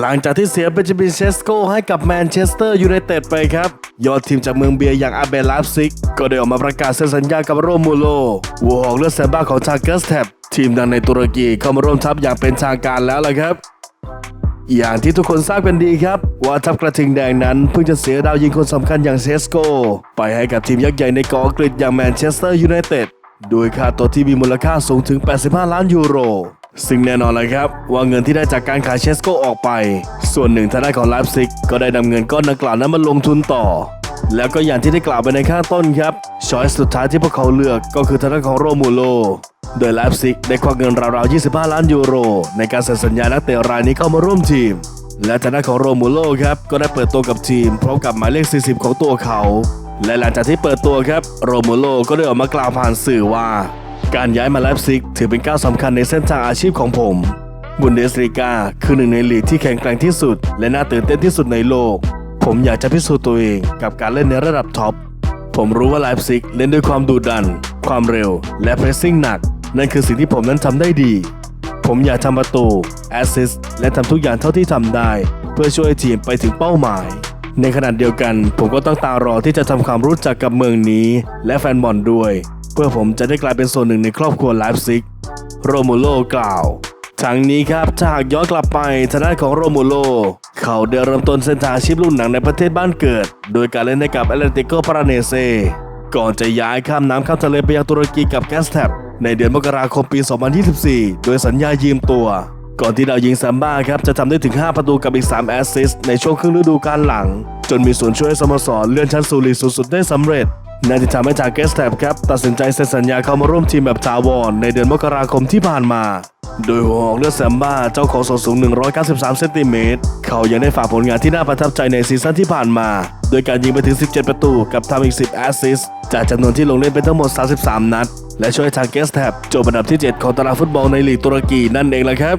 หลังจากที่เสียเบนจามินเชสโกให้กับแมนเชสเตอร์ยูไนเต็ดไปครับ ยอดทีมจากเมืองเบียร์อย่างอาเบลลาฟซิก ก็ได้ออกมาประกาศเซ็นสัญญากับโรมูโลวัวหอกเลือดแซมบ้าของชาเกสแท็บทีมดังในตุรกีเข้ามาร่วมทัพอย่างเป็นทางการแล้วล่ะครับอย่างที่ทุกคนทราบกันดีครับ ว่าทัพกระทิงแดงนั้นเพิ่งจะเสียดาวยิงคนสำคัญอย่างเซสโก ไปให้กับทีมยักษ์ใหญ่ในเกาะอังกฤษอย่างแมนเชสเตอร์ยูไนเต็ดโดยค่าตัวที่มีมูลค่าสูงถึง 85 ล้านยูโร ซึ่งแน่นอนเลยครับว่าเงินที่ได้จากการขายเชสโกออกไป ส่วนหนึ่งทางด้านของไลฟ์ซิกก็ได้นำเงินก้อนดังกล่าวนั้นมาลงทุนต่อ แล้วก็อย่างที่ได้กล่าวไปในข้างต้นครับช้อยส์สุดท้ายที่พวกเขาเลือกก็คือทางด้านของโรมูโล โดยไลฟ์ซิกได้ควักเงินราวๆ 25 ล้านยูโร ในการเซ็นสัญญานักเตะรายนี้เข้ามาร่วมทีม และทางด้านของโรมูโลครับก็ได้เปิดตัวกับทีมพร้อมกับหมายเลข 40 ของตัวเขา และหลังจากที่เปิดตัวครับโรมูโลก็ได้ออกมากล่าวผ่านสื่อว่า การย้ายมาไลฟ์ซิกถือเป็นก้าวสำคัญในเส้นทางอาชีพของผม บุนเดสลีกาคือหนึ่งในลีกที่แข็งแกร่งที่สุด และน่าตื่นเต้นที่สุดในโลก ผมอยากจะพิสูจน์ตัวเองกับการเล่นในระดับท็อป ผมรู้ว่าไลฟ์ซิกเล่นด้วยความดุดัน ความเร็ว และเพรสซิ่งหนัก นั่นคือสิ่งที่ผมนั้นทำได้ดี ผมอยากทำประตูแอสซิสและทำทุกอย่างเท่าที่ทำได้ เพื่อช่วยทีมไปถึงเป้าหมายในขณะเดียวกันผมก็ต้องตารอที่จะทำความรู้จักกับเมืองนี้ และแฟนบอลด้วย เพื่อผมจะได้กลายเป็นส่วนหนึ่งในครอบครัวไลฟ์ซิก โรมูโลกล่าวทั้งนี้ครับถ้าหากย้อนกลับไปทางด้านของโรมูโล เขาได้เริ่มต้นเส้นทางอาชีพรุ่นหนังในประเทศบ้านเกิด โดยการเล่นให้กับแอตเลติโกปาราเนเซ ก่อนจะย้ายข้ามน้ำข้ามทะเลไปยังตุรกีกับแกสแท็บในเดือนมกราคมปี 2024 โดยสัญญายืมตัว ก่อนที่ดาวยิงซัมบ้าครับจะทำได้ถึง 5 ประตูกับอีก 3 แอสซิสต์ในช่วงครึ่งฤดูกาลหลัง จนมีส่วนช่วยสโมสรเลื่อนชั้นสู่ลีกสูงสุดได้สำเร็จ นั่นที่ทำให้จากเกสแท็บครับตัดสินใจเซ็นสัญญาเข้ามาร่วมทีมแบบถาวรในเดือนมกราคมที่ผ่านมา โดยหัวหอกเลือดแซมบ้าเจ้าของส่วนสูง 193 เซนติเมตรเขายังได้ฝากผลงานที่น่าประทับใจในซีซั่นที่ผ่านมา โดยการยิงไปถึง 17 ประตูกับทำอีก 10 แอสซิสต์จากจำนวนที่ลงเล่นไปทั้งหมด 33 นัด และช่วยทางเกสแท็บจบอันดับที่ 7 ของตารางฟุตบอลในลีกตุรกีนั่นเองละครับ